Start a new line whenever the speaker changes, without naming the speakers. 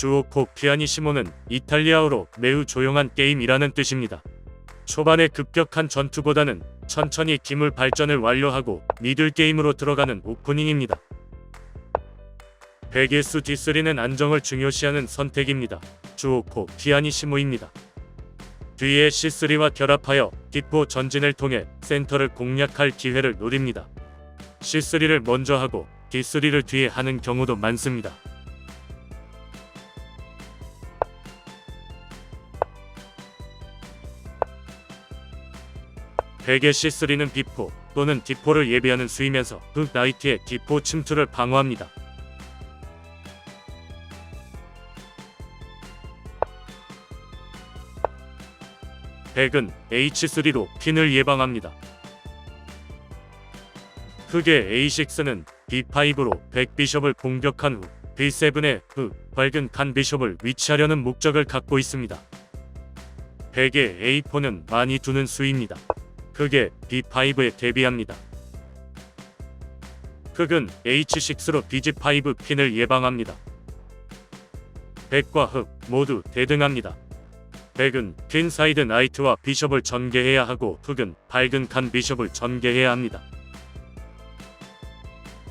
주오코 피아니시모는 이탈리아어로 매우 조용한 게임이라는 뜻입니다. 초반의 급격한 전투보다는 천천히 기물 발전을 완료하고 미들 게임으로 들어가는 오프닝입니다. 베게스 D3는 안정을 중요시하는 선택입니다. 주오코 피아니시모입니다. 뒤에 C3와 결합하여 뒷보 전진을 통해 센터를 공략할 기회를 노립니다. C3를 먼저 하고 D3를 뒤에 하는 경우도 많습니다. 백의 C3는 비포 또는 디포를 예비하는 수이면서 그 나이트의 디포 침투를 방어합니다. 백은 H3로 핀을 예방합니다. 흑의 A6는 B5로 백 비숍을 공격한 후 B7의 흑 밝은 간 비숍을 위치하려는 목적을 갖고 있습니다. 백의 A4는 많이 두는 수입니다. 흑의 B5에 대비합니다. 흑은 H6로 BG5 핀을 예방합니다. 백과 흑 모두 대등합니다. 백은 퀸 사이드 나이트와 비숍을 전개해야 하고 흑은 밝은 간 비숍을 전개해야 합니다.